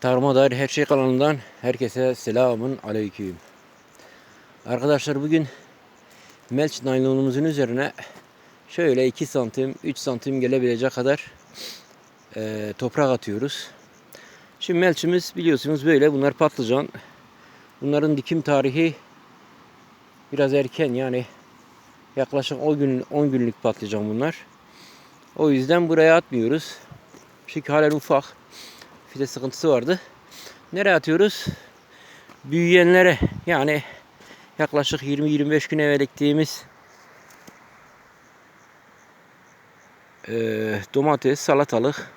Tarıma dair her şey kanalından herkese selamun aleyküm. Arkadaşlar bugün melç naylonumuzun üzerine şöyle 2 santim 3 santim gelebilecek kadar eee, toprak atıyoruz. Şimdi melçimiz biliyorsunuz böyle bunlar patlıcan. Bunların dikim tarihi biraz erken yani yaklaşık 10 gün 10 günlük patlıcan bunlar. O yüzden buraya atmıyoruz. Çünkü halen ufak. Fide sıkıntısı vardı. Nereye atıyoruz? Büyüyenlere yani yaklaşık 20-25 gün evvel ektiğimiz eee, domates, salatalık,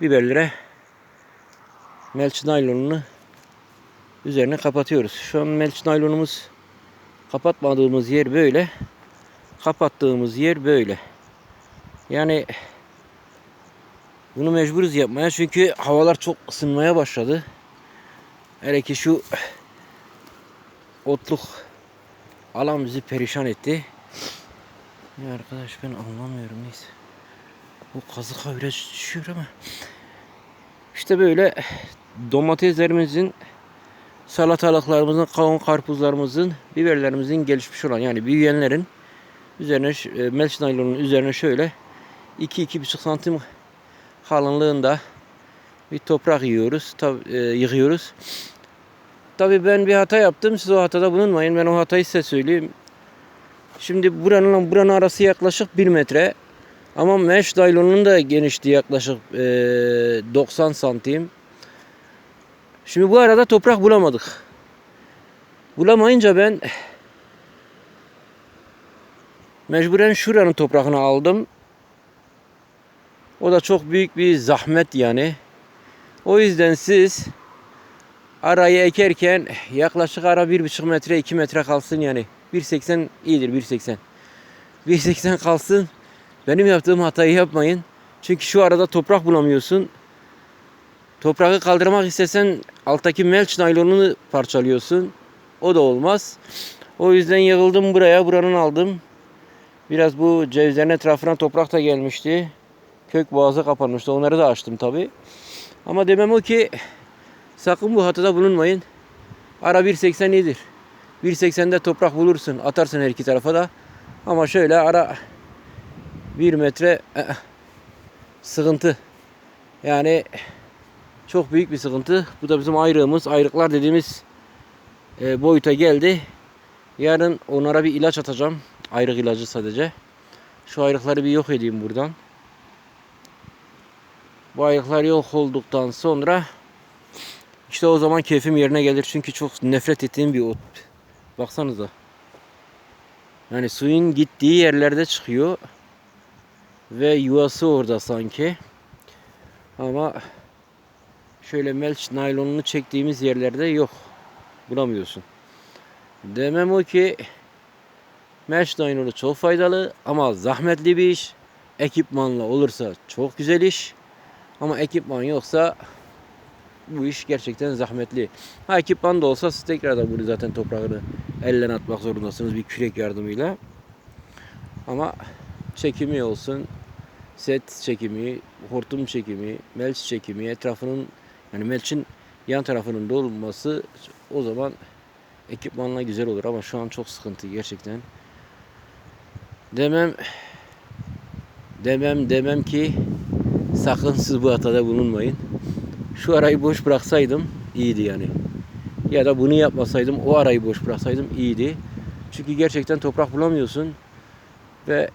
biberlere melç naylonunu üzerine kapatıyoruz. Şu an melç naylonumuz kapatmadığımız yer böyle. Kapattığımız yer böyle. Yani bunu mecburuz yapmaya çünkü havalar çok ısınmaya başladı. Hele ki şu otluk alan bizi perişan etti. Ya arkadaş ben anlamıyorum neyse. Bu kazık biraz düşüyor ama. İşte böyle domateslerimizin, salatalıklarımızın, kavun karpuzlarımızın, biberlerimizin gelişmiş olan yani büyüyenlerin üzerine e, melç naylonun üzerine şöyle 2-2,5 santim kalınlığında bir toprak yiyoruz, tab- e, yığıyoruz. Tabii ben bir hata yaptım. Siz o hatada bulunmayın. Ben o hatayı size söyleyeyim. Şimdi buranın buranın arası yaklaşık 1 metre. Ama mesh naylonun da genişliği yaklaşık e, 90 santim. Şimdi bu arada toprak bulamadık. Bulamayınca ben mecburen şuranın toprağını aldım. O da çok büyük bir zahmet yani. O yüzden siz arayı ekerken yaklaşık ara bir buçuk metre 2 metre kalsın yani. 1.80 iyidir 1.80. 1.80 kalsın. Benim yaptığım hatayı yapmayın. Çünkü şu arada toprak bulamıyorsun. Toprağı kaldırmak istesen alttaki melç naylonunu parçalıyorsun. O da olmaz. O yüzden yığıldım buraya. Buranın aldım. Biraz bu cevizlerin etrafına toprak da gelmişti. Kök boğazı kapanmıştı. Onları da açtım tabi. Ama demem o ki sakın bu hatada bulunmayın. Ara 1.80 iyidir. 1.80'de toprak bulursun. Atarsın her iki tarafa da. Ama şöyle ara 1 metre eh, sıkıntı. Yani çok büyük bir sıkıntı. Bu da bizim ayrığımız. Ayrıklar dediğimiz e, boyuta geldi. Yarın onlara bir ilaç atacağım. Ayrık ilacı sadece. Şu ayrıkları bir yok edeyim buradan. Bu ayaklar yok olduktan sonra işte o zaman keyfim yerine gelir. Çünkü çok nefret ettiğim bir ot. Baksanıza. Yani suyun gittiği yerlerde çıkıyor. Ve yuvası orada sanki. Ama şöyle melç naylonunu çektiğimiz yerlerde yok. Bulamıyorsun. Demem o ki melç naylonu çok faydalı ama zahmetli bir iş. Ekipmanla olursa çok güzel iş. Ama ekipman yoksa bu iş gerçekten zahmetli. Ha ekipman da olsa siz tekrardan bunu zaten toprağını elle atmak zorundasınız bir kürek yardımıyla. Ama çekimi olsun, set çekimi, hortum çekimi, melç çekimi, etrafının yani melçin yan tarafının dolması o zaman ekipmanla güzel olur ama şu an çok sıkıntı gerçekten. Demem demem demem ki sakın siz bu hatada bulunmayın. Şu arayı boş bıraksaydım iyiydi yani. Ya da bunu yapmasaydım o arayı boş bıraksaydım iyiydi. Çünkü gerçekten toprak bulamıyorsun. Ve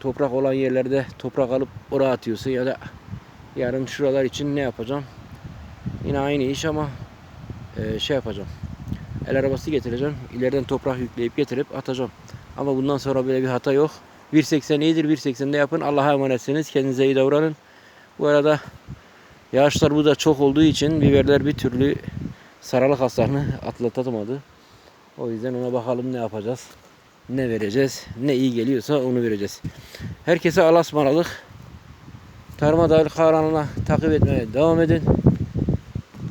toprak olan yerlerde toprak alıp oraya atıyorsun ya da yarın şuralar için ne yapacağım? Yine aynı iş ama e, şey yapacağım. El arabası getireceğim. İleriden toprak yükleyip getirip atacağım. Ama bundan sonra böyle bir hata yok. 1.80 iyidir. 1.80'de yapın. Allah'a emanetsiniz. Kendinize iyi davranın. Bu arada yağışlar bu da çok olduğu için biberler bir türlü sarılık hasarını atlatamadı. O yüzden ona bakalım ne yapacağız. Ne vereceğiz. Ne iyi geliyorsa onu vereceğiz. Herkese Allah'a ısmarladık. Tarıma Dair kanalına takip etmeye devam edin.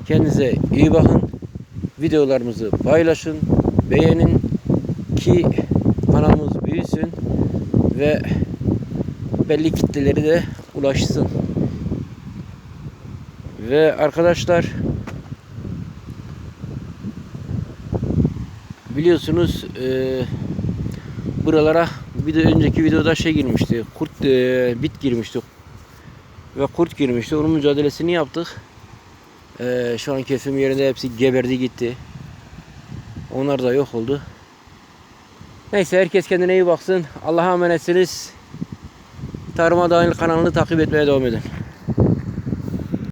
Kendinize iyi bakın. Videolarımızı paylaşın. Beğenin ki kanalımız büyüsün ve belli kitleleri de ulaşsın. Ve arkadaşlar biliyorsunuz e, buralara bir de önceki videoda şey girmişti. Kurt e, bit girmişti. Ve kurt girmişti. Onun mücadelesini yaptık. E, şu an kesim yerinde hepsi geberdi gitti. Onlar da yok oldu. Neyse herkes kendine iyi baksın. Allah'a emanetsiniz. Tarıma Dahil kanalını takip etmeye devam edin.